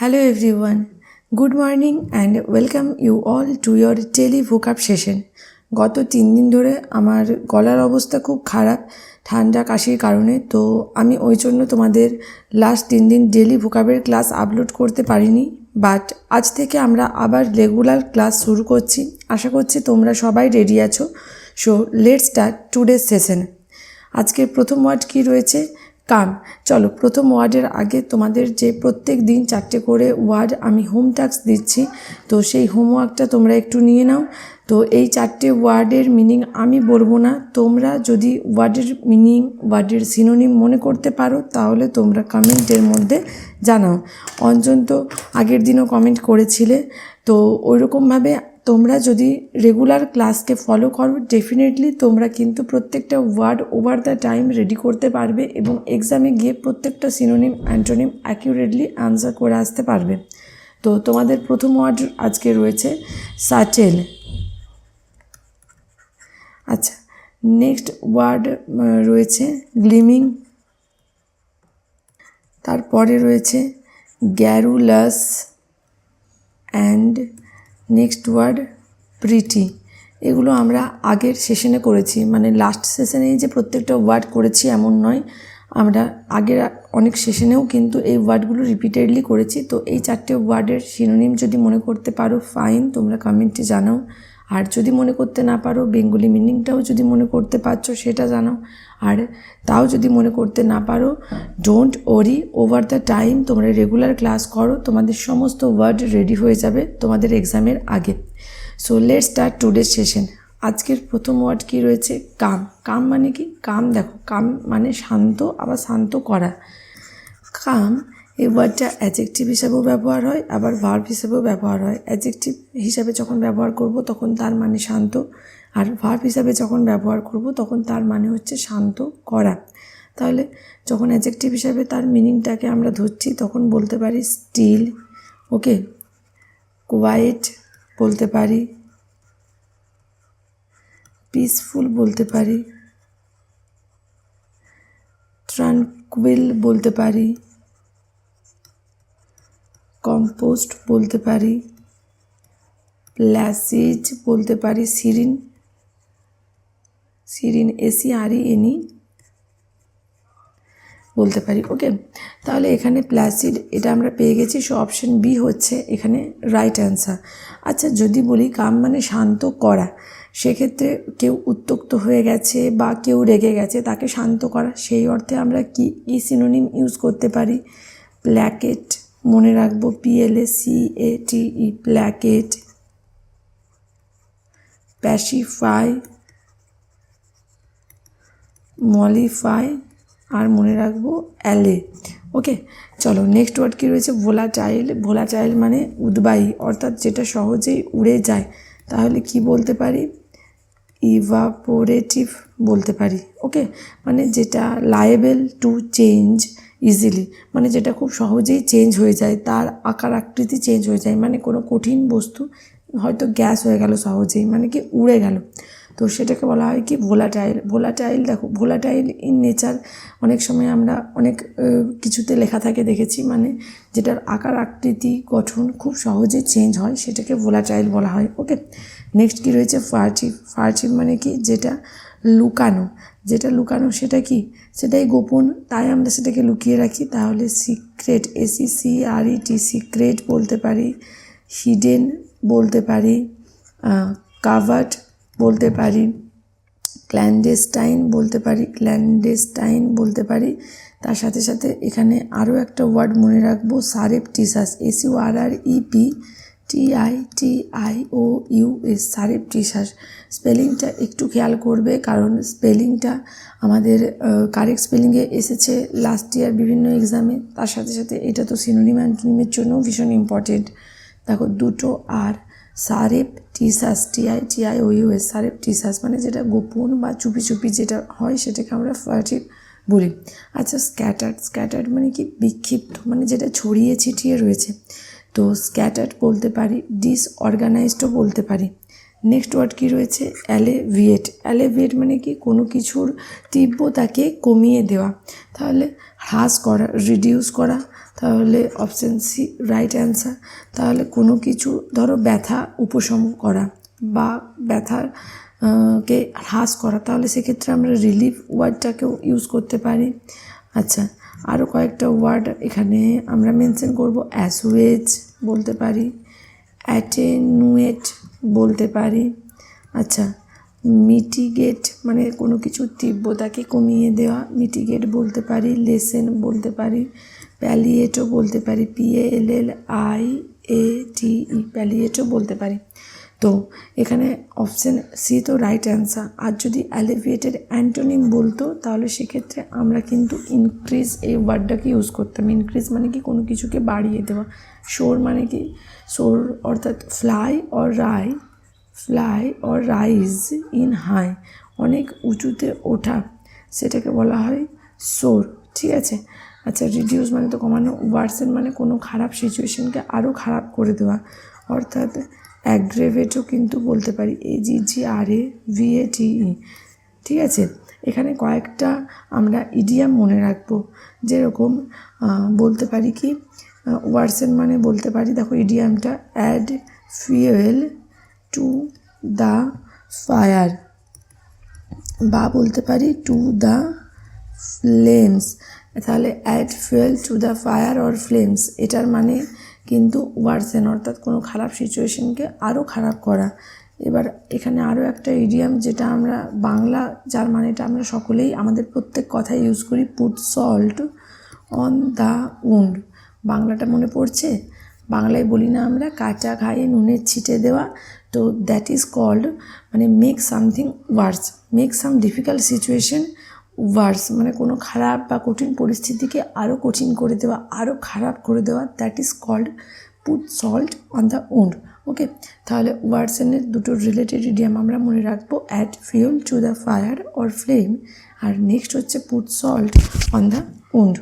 Hello, everyone. Good morning and welcome you all to your daily vocab session. গত তিন দিন ধরে আমার গলার অবস্থা খুব খারাপ, ঠান্ডা, কাশির কারণে। তো আমি ওই জন্য তোমাদের লাস্ট তিন দিন ডেলি ভোকাবের ক্লাস আপলোড করতে পারিনি। বাট আজ থেকে আমরা আবার রেগুলার ক্লাস শুরু করছি। আশা করছি তোমরা সবাই রেডি আছো। সো লেট স্টার্ট টুডের সেশন আজকের প্রথম ওয়ার্ড কি রয়েছে? কাম চলো, প্রথম ওয়ার্ডের আগে তোমাদের যে প্রত্যেক দিন চারটে করে ওয়ার্ড আমি হোম টাস্ক দিচ্ছি, তো সেই হোমওয়ার্কটা তোমরা একটু নিয়ে নাও। তো এই চারটে ওয়ার্ডের মিনিং আমি বলব না, তোমরা যদি ওয়ার্ডের মিনিং, ওয়ার্ডের সিনোনিম মনে করতে পারো, তাহলে তোমরা কমেন্টের মধ্যে জানাও। অঞ্জন তো আগের দিনও কমেন্ট করেছিলে, তো ওইরকমভাবে তোমরা যদি রেগুলার ক্লাসকে ফলো করো ডেফিনেটলি তোমরা কিন্তু প্রত্যেকটা word over the time ready করতে পারবে এবং এক্সামে গিয়ে প্রত্যেকটা সিনোনিম অ্যান্টোনিম অ্যাকিউরেটলি আনসার করে আসতে পারবে। তো তোমাদের প্রথম ওয়ার্ড আজকে রয়েছে সাটেল আচ্ছা নেক্সট ওয়ার্ড রয়েছে গ্লিমিং তারপরে রয়েছে garrulous and next word pretty এগুলো আমরা আগের সেশনে করেছি। মানে লাস্ট সেশনেই যে প্রত্যেকটা ওয়ার্ড করেছি এমন নয়। আমরা আগের অনেক সেশনেও কিন্তু এই ওয়ার্ডগুলো রিপিটেডলি করেছি। তো এই চারটে ওয়ার্ডের শিরোনিম যদি মনে করতে পারো ফাইন তোমরা কমেন্টে জানাও। আর যদি মনে করতে না পারো, বেঙ্গলি মিনিংটাও যদি মনে করতে পারছ, সেটা জানাও। আর তাও যদি মনে করতে না পারো don't worry over the time তোমরা রেগুলার ক্লাস করো, তোমাদের সমস্ত ওয়ার্ড রেডি হয়ে যাবে তোমাদের এক্সামের আগে। So let start today session আজকের প্রথম ওয়ার্ড কি রয়েছে? কাম। কাম মানে কি? কাম দেখো, কাম মানে শান্ত, আবার শান্ত করা। কাম এই ওয়ার্ডটা অ্যাজেকটিভ হিসাবেও ব্যবহার হয়, আবার ভার্ব হিসাবেও ব্যবহার হয়। অ্যাজেকটিভ হিসাবে যখন ব্যবহার করব তখন তার মানে শান্ত, আর ভার্ব হিসাবে যখন ব্যবহার করব তখন তার মানে হচ্ছে শান্ত করা। তাহলে যখন অ্যাজেকটিভ হিসাবে তার মিনিংটাকে আমরা ধরছি তখন বলতে পারি স্টিল ওকে কোয়াইট বলতে পারি পিসফুল বলতে পারি ট্রানকুইল বলতে পারি। কম্পোস্ট বলতে পারি প্ল্যাসিজ বলতে পারি, সিরিন সিরিন এসি, আর এনি বলতে পারি, ওকে? তাহলে এখানে প্লাসিড এটা আমরা পেয়ে গেছি, সো অপশন বি হচ্ছে এখানে রাইট অ্যান্সার। আচ্ছা যদি বলি কাম মানে শান্ত করা, সেক্ষেত্রে কেউ উত্তক্ত হয়ে গেছে বা কেউ রেগে গেছে, তাকে শান্ত করা, সেই অর্থে আমরা কি, ই সিনোনিম ইউজ করতে পারি, প্ল্যাকেট মনে রাখব P L A C A T E placate pacify mollify আর মনে রাখব অ্যালে ওকে চলো নেক্সট ওয়ার্ড কী রয়েছে? ভোলাটাইল ভোলাটাইল মানে উদ্বায়ী, অর্থাৎ যেটা সহজেই উড়ে যায়। তাহলে কি বলতে পারি? ইভাপোরেটিভ বলতে পারি। ওকে মানে যেটা লায়েবেল টু চেঞ্জ ইজিলি মানে যেটা খুব সহজেই চেঞ্জ হয়ে যায়, তার আকার আকৃতি চেঞ্জ হয়ে যায় মানে কোনো কঠিন বস্তু হয়তো গ্যাস হয়ে গেল সহজেই মানে কি উড়ে গেল। তো সেটাকে বলা হয় কি ভোলাটাইল ভোলাটাইল দেখো ভোলাটাইল ইন নেচার অনেক সময় আমরা অনেক কিছুতে লেখা থাকে, দেখেছি মানে যেটার আকার আকৃতি গঠন খুব সহজে চেঞ্জ হয়, সেটাকে ভোলাটাইল বলা হয় ওকে নেক্সট কি রয়েছে? ফার্চিভ ফার্চিভ মানে কি? যেটা লুকানো যেটা লুকানো সেটা কি? সেটাই গোপন, তাই আমরা সেটাকে লুকিয়ে রাখি। তাহলে secret S E C R E T secret বলতে পারি হিডেন বলতে পারি কাভার্ড বলতে পারি ক্ল্যান্ডেস্টাইন বলতে পারি ক্ল্যান্ডেস্টাইন বলতে পারি। তার সাথে সাথে এখানে আরও একটা ওয়ার্ড মনে রাখব surreptitious S U R R E P T I T I O U S surreptitious স্পেলিংটা একটু খেয়াল করবে, কারণ স্পেলিংটা আমাদের কারেক্ট স্পেলিংয়ে এসেছে লাস্ট ইয়ার বিভিন্ন এক্সামে তার সাথে সাথে এটা তো সিনোনিম অ্যান্টোনিমের জন্যও ভীষণ ইম্পর্টেন্ট দেখো, দুটো আর surreptitious T I T I O U S surreptitious মানে যেটা গোপন বা চুপি চুপি যেটা হয় সেটাকে আমরা ফার্টিভ বলি। আচ্ছা স্ক্যাটার্ড স্ক্যাটার্ড মানে কি? বিক্ষিপ্ত মানে যেটা ছড়িয়ে ছিটিয়ে রয়েছে। তো স্ক্যাটার্ড বলতে পারি ডিসঅর্গানাইজডও বলতে পারি। নেক্সট ওয়ার্ড কী রয়েছে? অ্যালেভিয়েট অ্যালেভিয়েট মানে কি? কোনো কিছুর তীব্রতাকে কমিয়ে দেওয়া। তাহলে হ্রাস করা রিডিউস করা। তাহলে অপশান সি রাইট অ্যান্সার তাহলে কোনো কিছু, ধরো ব্যথা উপশম করা বা ব্যথার কে হ্রাস করা। তাহলে সেক্ষেত্রে আমরা রিলিফ ওয়ার্ডটাকেও ইউজ করতে পারি। আচ্ছা আরও কয়েকটা ওয়ার্ড এখানে আমরা মেনশন করব অ্যাসুয়েজ বলতে পারি অ্যাটেনুয়েট বলতে পারি। আচ্ছা মিটিগেট মানে কোনো কিছুর তীব্রতাকে কমিয়ে দেওয়া মিটিগেট বলতে পারি লেসেন বলতে পারি প্যালিয়েটও বলতে পারি PL L I A T ই প্যালিয়েটও বলতে পারি। তো এখানে অপশান সি তো রাইট অ্যান্সার আর যদি অ্যালিভিয়েটেড অ্যান্টোনিম বলতো, তাহলে সেক্ষেত্রে আমরা কিন্তু ইনক্রিজ এই ওয়ার্ডটাকে ইউজ করতাম। ইনক্রিজ মানে কি? কোনো কিছুকে বাড়িয়ে দেওয়া। শোর মানে কি? শোর অর্থাৎ fly or rise fly or rise in high অনেক উঁচুতে ওঠা, সেটাকে বলা হয় সোর ঠিক আছে? আচ্ছা রিডিউস মানে তো কমানো ওয়ার্সেন মানে কোনো খারাপ সিচুয়েশনকে আরও খারাপ করে দেওয়া, অর্থাৎ অ্যাগ্রেভেটও কিন্তু বলতে পারি এ জি জি আর এ ভি এ টি ই ঠিক আছে? এখানে কয়েকটা আমরা ইডিয়াম মনে রাখব। যেরকম বলতে পারি কি ওয়ার্সেন মানে বলতে পারি, দেখো ইডিয়ামটা add fuel to the fire বা বলতে পারি টু দ্য ফ্লেমস তাহলে add fuel to the fire or flames এটার মানে কিন্তু ওয়ার্সেন, অর্থাৎ কোনো খারাপ সিচুয়েশনকে আরও খারাপ করা। এবার এখানে আরও একটা ইডিয়াম যেটা আমরা বাংলা, যার মানেটা আমরা সকলেই আমাদের প্রত্যেক কথায় ইউজ করি put salt on the wound বাংলাটা মনে পড়ছে? বাংলায় বলি না আমরা, কাঁচা খাইয়ে নুনের ছিটে দেওয়া। তো দ্যাট ইজ কল্ড মানে make something worse make some difficult situation worse মানে কোনো খারাপ বা কঠিন পরিস্থিতিকে আরও কঠিন করে দেওয়া আরও খারাপ করে দেওয়া that is called put salt on the wound okay তাহলে ওয়ার্ডসেনের দুটো রিলেটেড ইডিয়াম আমরা মনে রাখব add fuel to the fire or flame R next হচ্ছে put salt on the wound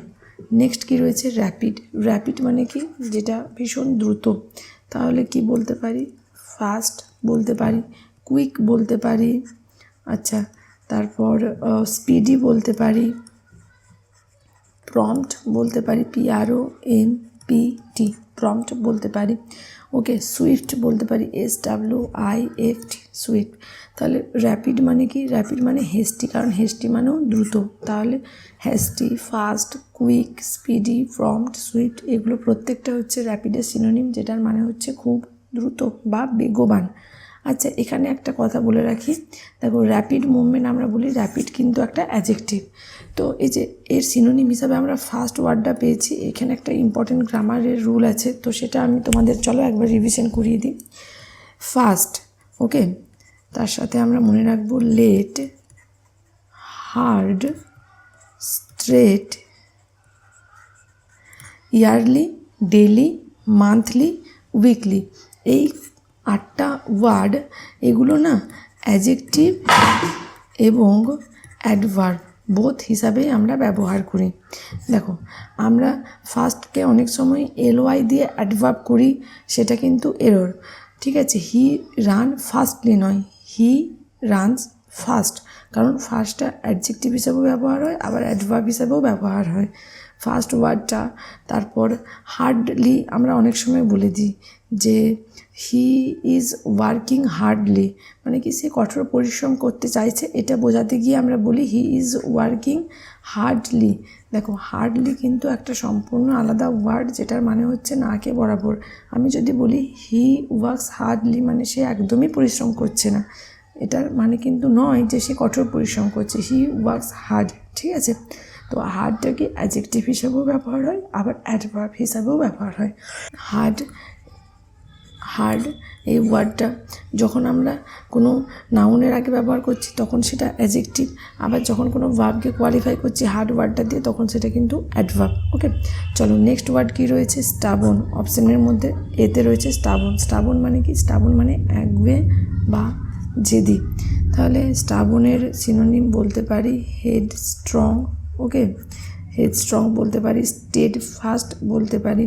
next কি রয়েছে? র্যাপিড র্যাপিড মানে কি? যেটা ভীষণ দ্রুত। তাহলে কি বলতে পারি? ফাস্ট বলতে পারি? কুইক বলতে পারি? আচ্ছা তারপর স্পিডি বলতে পারি প্রম্পট বলতে পারি P R O M P T prompt বলতে পারি ওকে সুইফট বলতে পারি S W I F T swift তাহলে র্যাপিড মানে কি? র্যাপিড মানে হেস্টি কারণ হেস্টি মানেও দ্রুত, তাহলে hasty fast quick speedy prompt swift এগুলো প্রত্যেকটা হচ্ছে র্যাপিডের সিনোনিম যেটার মানে হচ্ছে খুব দ্রুত বা বেগবান। আচ্ছা এখানে একটা কথা বলে রাখি। দেখো র্যাপিড মুভমেন্ট আমরা বলি র্যাপিড কিন্তু একটা অ্যাজেক্টিভ তো এই যে এর সিনোনিম হিসাবে আমরা ফার্স্ট ওয়ার্ডটা পেয়েছি, এখানে একটা ইম্পর্টেন্ট গ্রামারের রুল আছে, তো সেটা আমি তোমাদের, চলো একবার রিভিশন করিয়ে দিই। ফাস্ট ওকে তার সাথে আমরা মনে রাখব late hard straight yearly daily monthly weekly এই আটটা ওয়ার্ড, এগুলো না অ্যাজেক্টিভ এবং অ্যাডভার্ব বোথ হিসাবে আমরা ব্যবহার করি। দেখো, আমরা ফার্স্টকে অনেক সময় এলওয়াই দিয়ে অ্যাডভার্ব করি, সেটা কিন্তু এরর ঠিক আছে হি রান ফার্স্টলি নয় হি রানস ফার্স্ট কারণ ফার্স্টটা অ্যাডজেক্টিভ হিসাবেও ব্যবহার হয়, আবার অ্যাডভার্ব হিসাবেও ব্যবহার হয়। ফার্স্ট ওয়ার্ডটা। তারপর হার্ডলি আমরা অনেক সময় বলে দিই যে, হি ইজ ওয়ার্কিং হার্ডলি। মানে কি সে কঠোর পরিশ্রম করতে চাইছে, এটা বোঝাতে গিয়ে আমরা বলি হি ইজ ওয়ার্কিং হার্ডলি। দেখো, হার্ডলি কিন্তু একটা সম্পূর্ণ আলাদা ওয়ার্ড, যেটার মানে হচ্ছে নাকে বরাবর। আমি যদি বলি হি ওয়ার্কস হার্ডলি মানে সে একদমই পরিশ্রম করছে না। এটার মানে কিন্তু নয় যে সে কঠোর পরিশ্রম করছে। হি ওয়ার্কস হার্ড, ঠিক আছে? তো হার্ডটাকে অ্যাজেক্টিভ হিসাবেও ব্যবহার হয়, আবার অ্যাডভার্ব হিসাবেও ব্যবহার হয়। হার্ড হার্ড এই ওয়ার্ডটা যখন আমরা কোনো নাউনের আগে ব্যবহার করছি, তখন সেটা অ্যাজেক্টিভ আবার যখন কোনো ভার্বকে কোয়ালিফাই করছি হার্ড ওয়ার্ডটা দিয়ে, তখন সেটা কিন্তু অ্যাডভার্ব ওকে চলো নেক্সট ওয়ার্ড কী রয়েছে? স্টাবন অপশানের মধ্যে এতে রয়েছে স্টাবন স্টাবন মানে কি? স্টাবন মানে একবে বা জেদি। তাহলে স্টাবনের সিনোনিম বলতে পারি headstrong okay? Headstrong বলতে পারি স্টেড ফাস্ট বলতে পারি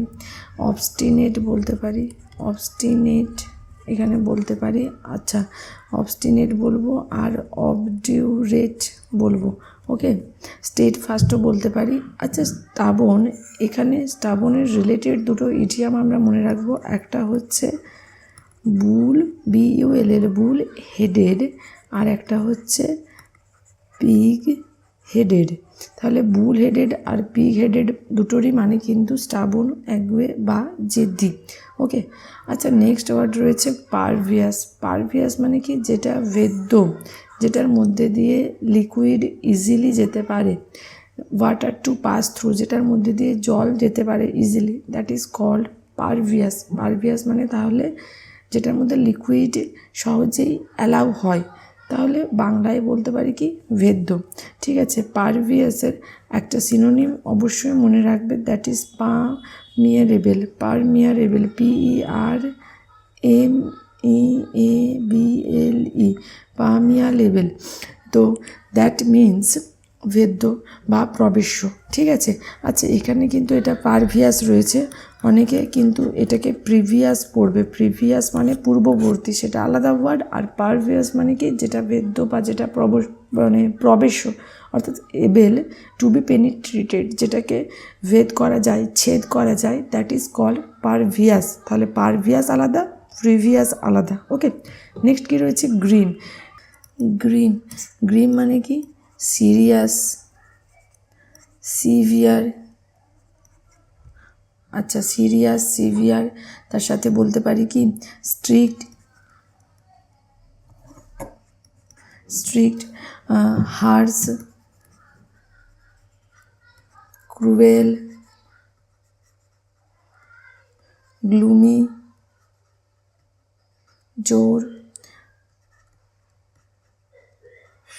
অবস্টিনেট বলতে পারি অবস্টিনেট এখানে বলতে পারি আচ্ছা অবস্টিনেট বলব আর অবডিউরেট বলব, ওকে? স্টেট ফার্স্টও বলতে পারি আচ্ছা স্টাবন এখানে স্টাবনের রিলেটেড দুটো ইডিয়াম আমরা মনে রাখব, একটা হচ্ছে bull B U L L bull headed আর একটা হচ্ছে পিগ হেডেড তাহলে বুল হেডেড আর পিগ হেডেড দুটোরই মানে কিন্তু স্টাবন একগুয়ে বা জেদ্দি। ওকে আচ্ছা নেক্সট ওয়ার্ড রয়েছে পারভিয়াস পারভিয়াস মানে কি? যেটা বেদ্য যেটার মধ্যে দিয়ে লিকুইড ইজিলি যেতে পারে। ওয়াটার টু পাস থ্রু যেটার মধ্যে দিয়ে জল যেতে পারে easily that is called pervious pervious মানে তাহলে যেটার মধ্যে লিকুইড সহজেই অ্যালাউ হয়। তাহলে বাংলায় বলতে পারি কি ভেদ্য। ঠিক আছে, পারভিয়াসের একটা সিনোনিম অবশ্যই মনে রাখবে that is permeable permeable P E R M E A B L E permeable তো দ্যাট মিন্স ভেদ্য বা প্রবেশ্য, ঠিক আছে? আচ্ছা এখানে কিন্তু এটা পারভিয়াস রয়েছে। অনেকে কিন্তু এটাকে প্রিভিয়াস পড়বে। প্রিভিয়াস মানে পূর্ববর্তী, সেটা আলাদা ওয়ার্ড আর পারভিয়াস মানে কি? যেটা বেদ্য বা যেটা প্রব মানে প্রবেশ্য, অর্থাৎ এবেল টু বি পেনিট্রেটেড যেটাকে ভেদ করা যায়, ছেদ করা যায় দ্যাট ইজ কল পারভিয়াস তাহলে পারভিয়াস আলাদা প্রিভিয়াস আলাদা। ওকে নেক্সট কী রয়েছে? গ্রিন গ্রিন গ্রিন মানে কি? সিরিয়াস, সিভিয়ার আচ্ছা সিরিয়াস, সিভিয়ার, তার সাথে বলতে পারি কি? Strict strict harsh, cruel, gloomy, জোর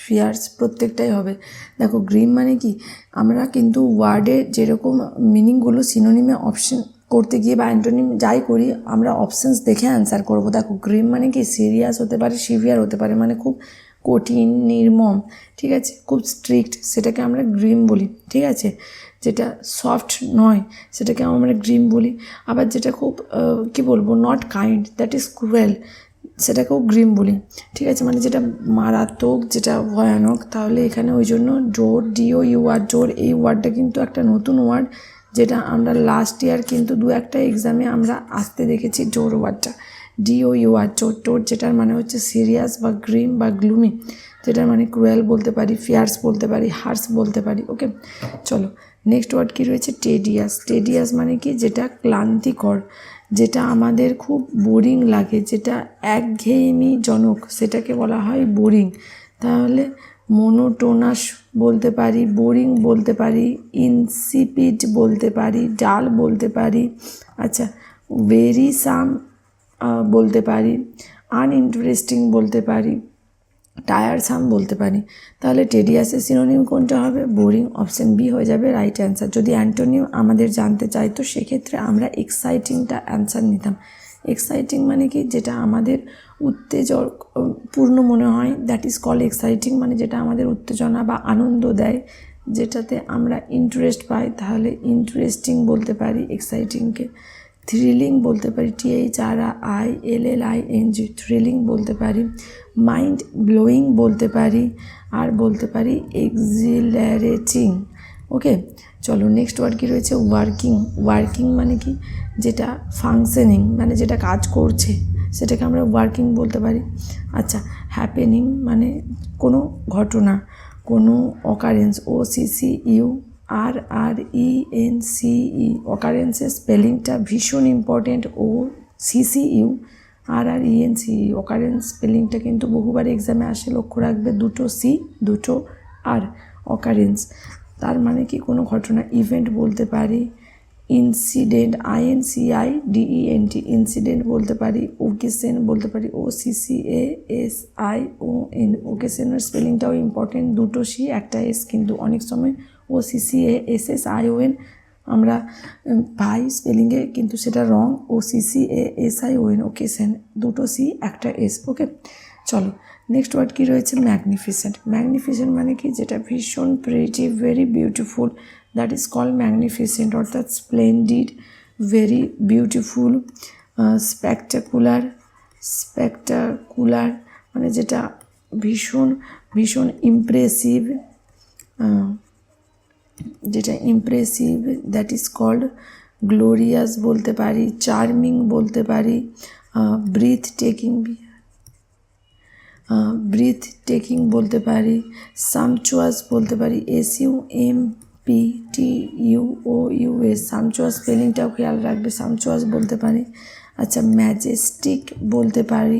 ফিয়ার্স প্রত্যেকটাই হবে। দেখো গ্রিম মানে কি? আমরা কিন্তু ওয়ার্ডে যেরকম মিনিংগুলো সিনোনিমে অপশন করতে গিয়ে বা অ্যান্টোনিম যাই করি, আমরা অপশানস দেখে অ্যান্সার করব। দেখো গ্রিম মানে কি? সিরিয়াস হতে পারে, সিভিয়ার হতে পারে মানে খুব কঠিন, নির্মম, ঠিক আছে? খুব স্ট্রিক্ট, সেটাকে আমরা গ্রিম বলি, ঠিক আছে? যেটা সফট নয়, সেটাকে আমরা গ্রিম বলি। আবার যেটা খুব কি বলব? Not kind, that is cruel. সেটাকেও গ্রিম বলি। ঠিক আছে? মানে যেটা মারাত্মক, যেটা ভয়ানক, তাহলে এখানে ওই জন্য জোর ডিও ইউ আর জোর, এই ওয়ার্ডটা কিন্তু একটা নতুন ওয়ার্ড, যেটা আমরা লাস্ট ইয়ার কিন্তু দু একটা এক্সামে আমরা আসতে দেখেছি জোর ওয়ার্ডটা। ডিও ইউ আর জোর, টোর, যেটার মানে হচ্ছে সিরিয়াস বা গ্রিম বা গ্লুমি যেটার মানে ক্রুয়েল বলতে পারি ফিয়ার্স বলতে পারি হার্স বলতে পারি ওকে চলো নেক্সট ওয়ার্ড কী রয়েছে? টেডিয়াস টেডিয়াস মানে কি? যেটা ক্লান্তিকর। যেটা আমাদের খুব বোরিং লাগে, যেটা একঘেয়েমিজনক সেটাকে বলা হয় বোরিং তাহলে মনোটোনাস বলতে পারি বোরিং বলতে পারি ইনসিপিড বলতে পারি ডাল বলতে পারি আচ্ছা ভেরি সাম বলতে পারি আনইন্টারেস্টিং বলতে পারি। টায়ারসাম বলতে পারি। তাহলে টেডিয়াসের সিনোনিম কোনটা হবে? বোরিং অপশান বি হয়ে যাবে রাইট অ্যান্সার যদি অ্যান্টোনিম আমাদের জানতে চাই তো সেক্ষেত্রে আমরা এক্সাইটিংটা অ্যান্সার নিতাম। এক্সাইটিং মানে কি? যেটা আমাদের উত্তেজক, পূর্ণ মনে হয়। দ্যাট ইজ কল এক্সাইটিং মানে যেটা আমাদের উত্তেজনা বা আনন্দ দেয়। যেটাতে আমরা ইন্টারেস্ট পাই, তাহলে ইন্টারেস্টিং বলতে পারি এক্সাইটিংকে থ্রিলিং বলতে পারি T H R I L L I N G thrilling বলতে পারি মাইন্ড ব্লোয়িং বলতে পারি, আর বলতে পারি এক্সিলারেটিং ওকে চলো নেক্সট ওয়ার্ড কী রয়েছে? ওয়ার্কিং ওয়ার্কিং মানে কি? যেটা ফাংশনিং মানে যেটা কাজ করছে, সেটাকে আমরা ওয়ার্কিং বলতে পারি। আচ্ছা হ্যাপেনিং মানে কোনো ঘটনা, কোনো occurrence O C C U R R E N C E অকারেন্সের স্পেলিংটা ভীষণ important O C C U R R E N C occurrence স্পেলিংটা কিন্তু বহুবার এক্সামে আসে, লক্ষ্য রাখবে, দুটো সি দুটো আর অকারেন্স তার মানে কি কোনো ঘটনা? ইভেন্ট বলতে পারি incident I N C I D E N T incident বলতে পারি ওকেশন বলতে পারি O C C A S I O N ওকেশনের স্পেলিংটাও ইম্পর্টেন্ট দুটো সি একটা এস কিন্তু অনেক সময় O C C S S I O N আমরা পাই স্পেলিংয়ে কিন্তু সেটা wrong O C C S I O N occasion দুটো সি একটা এস ওকে চলো নেক্সট ওয়ার্ড কী রয়েছে? ম্যাগনিফিসেন্ট ম্যাগনিফিসেন্ট মানে কি? যেটা ভীষণ pretty very beautiful that is call magnificent অর্থাৎ splendid very beautiful spectacular spectacular মানে যেটা ভীষণ ভীষণ ইমপ্রেসিভ যেটা impressive that is called glorious বলতে পারি চার্মিং বলতে পারি ব্রিথ টেকিং ব্রিথ টেকিং বলতে পারি সামচুয়াস বলতে পারি S U M P T U O U S sumptuous স্পেলিংটাও খেয়াল রাখবে সামচুয়াস বলতে পারি আচ্ছা ম্যাজেস্টিক বলতে পারি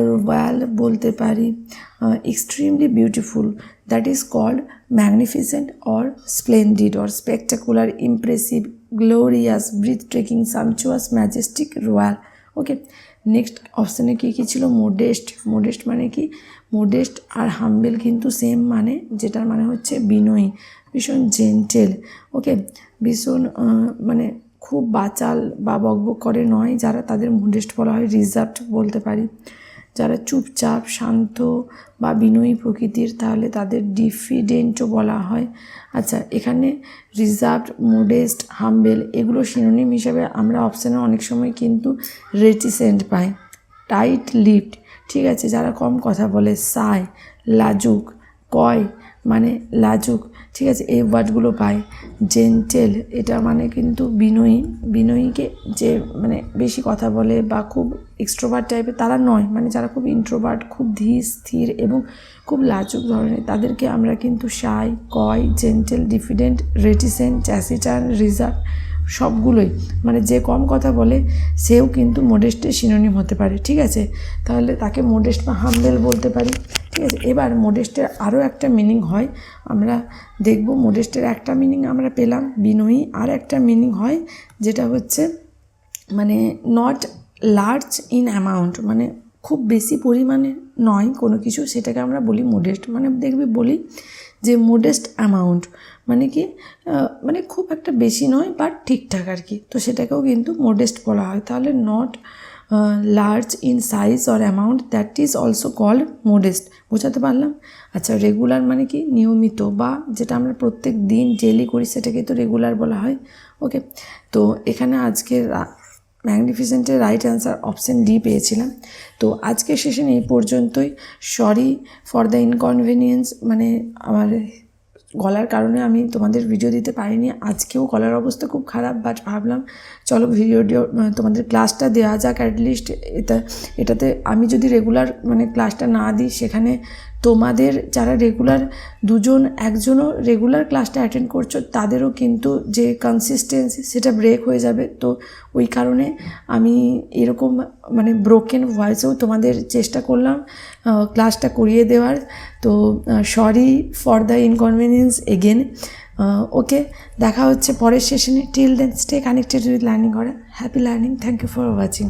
রয়্যাল বলতে পারি extremely beautiful that is called magnificent or splendid or spectacular impressive glorious breathtaking sumptuous majestic royal okay next অপশানে কী কী ছিল? মোডেস্ট মোডেস্ট মানে কি? মোডেস্ট আর হাম্বেল কিন্তু সেম মানে যেটার মানে হচ্ছে বিনয়ী, ভীষণ জেন্টেল ওকে ভীষণ মানে খুব বাচাল বা বকবক করে নয় যারা তাদের মোডেস্ট বলা হয় রিজার্ভ বলতে পারি। যারা চুপচাপ, শান্ত বা বিনয়ী প্রকৃতির, তাহলে তাদের ডিফিডেন্টও বলা হয়। আচ্ছা এখানে রিজার্ভ মোডেস্ট হাম্বেল এগুলো সিনোনিম হিসাবে আমরা অপশানে অনেক সময় কিন্তু রেটিসেন্ট পাই। টাইট লিপড ঠিক আছে, যারা কম কথা বলে সায় লাজুক, কয় মানে লাজুক ঠিক আছে, এই ওয়ার্ডগুলো পাই জেন্টেল এটা মানে কিন্তু বিনয়ী। বিনয়ীকে যে মানে বেশি কথা বলে বা খুব এক্সট্রোভার্ট টাইপের তারা নয়। মানে যারা খুব ইন্ট্রোভার্ট খুব ধীর, স্থির এবং খুব লাজুক ধরনের, তাদেরকে আমরা কিন্তু shy coy gentle diffident reticent chastened reserve সবগুলোই। মানে যে কম কথা বলে, সেও কিন্তু মোডেস্টের সিনোনিম হতে পারে, ঠিক আছে? তাহলে তাকে মোডেস্ট বা হামবেল বলতে পারি, ঠিক আছে? এবার মোডেস্টের আরও একটা মিনিং হয়, আমরা দেখব মোডেস্টের একটা মিনিং আমরা পেলাম, বিনয়ী। আর একটা মিনিং হয়, যেটা হচ্ছে মানে নট লার্জ ইন অ্যামাউন্ট মানে খুব বেশি পরিমাণে নয় কোনো কিছু, সেটাকে আমরা বলি মোডেস্ট মানে দেখবি বলি যে মোডেস্ট অ্যামাউন্ট মানে কি মানে খুব একটা বেশি নয় বাট ঠিকঠাক আর কি। তো সেটাকেও কিন্তু মোডেস্ট বলা হয়। তাহলে not large in size or amount that is also called modest বোঝাতে পারলাম? আচ্ছা রেগুলার মানে কি? নিয়মিত বা যেটা আমরা প্রত্যেক দিন ডেলি করি সেটাকে তো রেগুলার বলা হয়। ওকে তো এখানে আজকে ম্যাগনিফিসেন্টের রাইট অ্যান্সার অপশান ডি পেয়েছিলাম। তো আজকের সেশন এই পর্যন্তই। সরি ফর দ্য ইনকনভিনিয়েন্স মানে আমার গলার কারণে আমি তোমাদের ভিডিও দিতে পারিনি। আজকেও গলার অবস্থা খুব খারাপ বাট ভাবলাম, চলো ভিডিও তোমাদের ক্লাসটা দেওয়া যাক অ্যাটলিস্ট এটা, এটাতে আমি যদি রেগুলার মানে ক্লাসটা না দিই, সেখানে তোমাদের যারা রেগুলার দুজন, একজনও রেগুলার ক্লাসটা অ্যাটেন্ড করছ, তাদেরও কিন্তু যে কনসিস্টেন্সি সেটা ব্রেক হয়ে যাবে। তো ওই কারণে আমি এরকম মানে ব্রোকেন ভয়েসেও তোমাদের চেষ্টা করলাম ক্লাসটা করিয়ে দেওয়ার। তো sorry for the inconvenience again okay দেখা হচ্ছে পরের সেশনে till then stay connected with learning করা happy learning thank you for watching